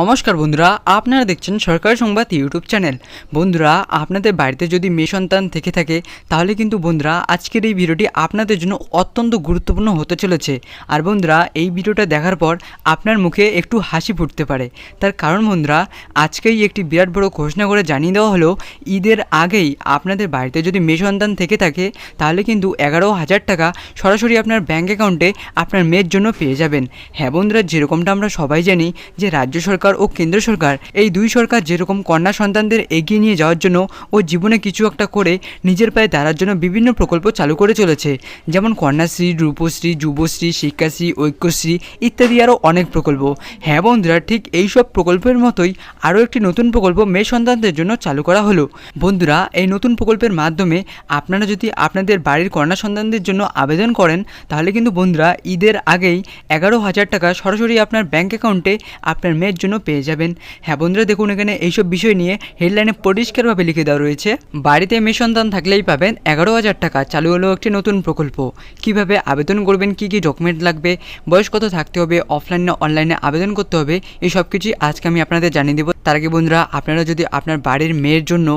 নমস্কার বন্ধুরা, আপনারা দেখছেন সরকারি সংবাদ ইউটিউব চ্যানেল। বন্ধুরা, আপনাদের বাড়িতে যদি মেয়ে সন্তান থেকে থাকে, তাহলে কিন্তু বন্ধুরা, আজকের এই ভিডিওটি আপনাদের জন্য অত্যন্ত গুরুত্বপূর্ণ হতে চলেছে। আর বন্ধুরা, এই ভিডিওটা দেখার পর আপনার মুখে একটু হাসি ফুটতে পারে। তার কারণ বন্ধুরা, আজকেই একটি বিরাট বড় ঘোষণা করে জানিয়ে দেওয়া হলো, ঈদের আগেই আপনাদের বাড়িতে যদি মেয়ে সন্তান থেকে থাকে, তাহলে কিন্তু এগারো হাজার টাকা সরাসরি আপনার ব্যাঙ্ক অ্যাকাউন্টে আপনার মেয়ের জন্য পেয়ে যাবেন। হ্যাঁ বন্ধুরা, যেরকমটা আমরা সবাই জানি যে রাজ্য সরকার ও কেন্দ্র সরকার এই দুই সরকার যেরকম কন্যা সন্তানদের এগিয়ে নিয়ে যাওয়ার জন্য ও জীবনে কিছু একটা করে নিজের পায়ে দাঁড়ার জন্য বিভিন্ন প্রকল্প চালু করে চলেছে। যেমন কন্যাশ্রী, রূপশ্রী, যুবশ্রী, শিক্ষাশ্রী, ঐক্যশ্রী ইত্যাদি আরও অনেক প্রকল্প। হ্যাঁ বন্ধুরা, ঠিক এই সব প্রকল্পের মতোই আরও একটি নতুন প্রকল্প মেয়ে সন্তানদের জন্য চালু করা হলো। বন্ধুরা, এই নতুন প্রকল্পের মাধ্যমে আপনারা যদি আপনাদের বাড়ির কন্যা সন্তানদের জন্য আবেদন করেন, তাহলে কিন্তু বন্ধুরা, ঈদের আগেই এগারো হাজার টাকা সরাসরি আপনার ব্যাঙ্ক অ্যাকাউন্টে আপনার মেয়ের জন্য পেয়ে যাবেন। হ্যাঁ বন্ধুরা, দেখুন এখানে এইসব বিষয় নিয়ে হেডলাইনে পরিষ্কারভাবে লিখে দেওয়া রয়েছে। বাড়িতে মেয়ে সন্তান থাকলেই পাবেন এগারো হাজার টাকা। চালু হলো একটি নতুন প্রকল্প। কীভাবে আবেদন করবেন, কি কি ডকুমেন্ট লাগবে, বয়স কত থাকতে হবে অফলাইন না অনলাইনে আবেদন করতে হবে, এই সব কিছুই আজকে আমি আপনাদের জানিয়ে দেবো। তার আগে বন্ধুরা, আপনারা যদি আপনার বাড়ির মেয়ের জন্য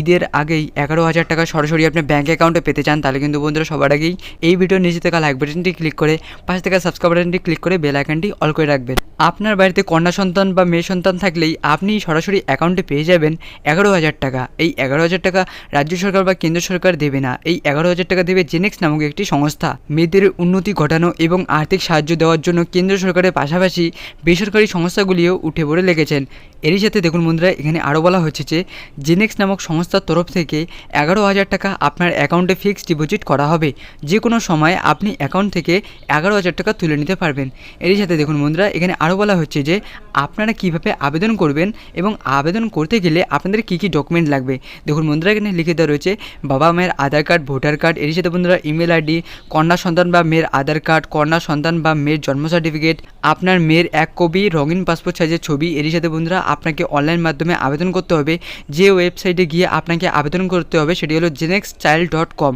ঈদের আগেই এগারো হাজার টাকা সরাসরি আপনার ব্যাঙ্ক অ্যাকাউন্টে পেতে চান, তাহলে কিন্তু বন্ধুরা সবার আগেই এই ভিডিওর নিচে থাকা লাইক বাটনটি ক্লিক করে, পাশে থাকা সাবস্ক্রাইব বাটনটি ক্লিক করে বেল আইকনটি অল করে রাখবেন। আপনার বাড়িতে কন্যা সন্তান বা মেয়ে সন্তান থাকলেই আপনি সরাসরি অ্যাকাউন্টে পেয়ে যাবেন এগারো হাজার টাকা। এই এগারো হাজার টাকা রাজ্য সরকার বা কেন্দ্র সরকার দেবে না। এই এগারো হাজার টাকা দেবে জেনেক্স নামক একটি সংস্থা। মেয়েদের উন্নতি ঘটানো এবং আর্থিক সাহায্য দেওয়ার জন্য কেন্দ্র সরকারের পাশাপাশি বেসরকারি সংস্থাগুলিও উঠে পড়ে লেগেছেন। এরই সাথে দেখুন বন্ধুরা, এখানে আরও বলা হচ্ছে যে জেনেক্স নামক সংস্থার তরফ থেকে এগারো হাজার টাকা আপনার অ্যাকাউন্টে ফিক্সড ডিপোজিট করা হবে। যে কোনো সময় আপনি অ্যাকাউন্ট থেকে এগারো হাজার টাকা তুলে নিতে পারবেন। এরই সাথে দেখুন বন্ধুরা, এখানে আরও বলা হচ্ছে যে, আপনারা কীভাবে আবেদন করবেন এবং আবেদন করতে গেলে আপনাদের কী কী ডকুমেন্ট লাগবে? দেখুন বন্ধুরা, এখানে লিখে দেওয়া রয়েছে, বাবা মায়ের আধার কার্ড ভোটার কার্ড এরই সাথে বন্ধুরা ইমেল আইডি কন্যা সন্তান বা মেয়ের আধার কার্ড কন্যা সন্তান বা মেয়ের জন্ম সার্টিফিকেট আপনার মেয়ের এক কপি, রঙিন পাসপোর্ট সাইজের ছবি, এরই সাথে বন্ধুরা আপনাকে অনলাইন মাধ্যমে আবেদন করতে হবে। যে ওয়েবসাইটে গিয়ে আপনাকে আবেদন করতে হবে, সেটি হলো জেনেক্স চাইল্ড ডট কম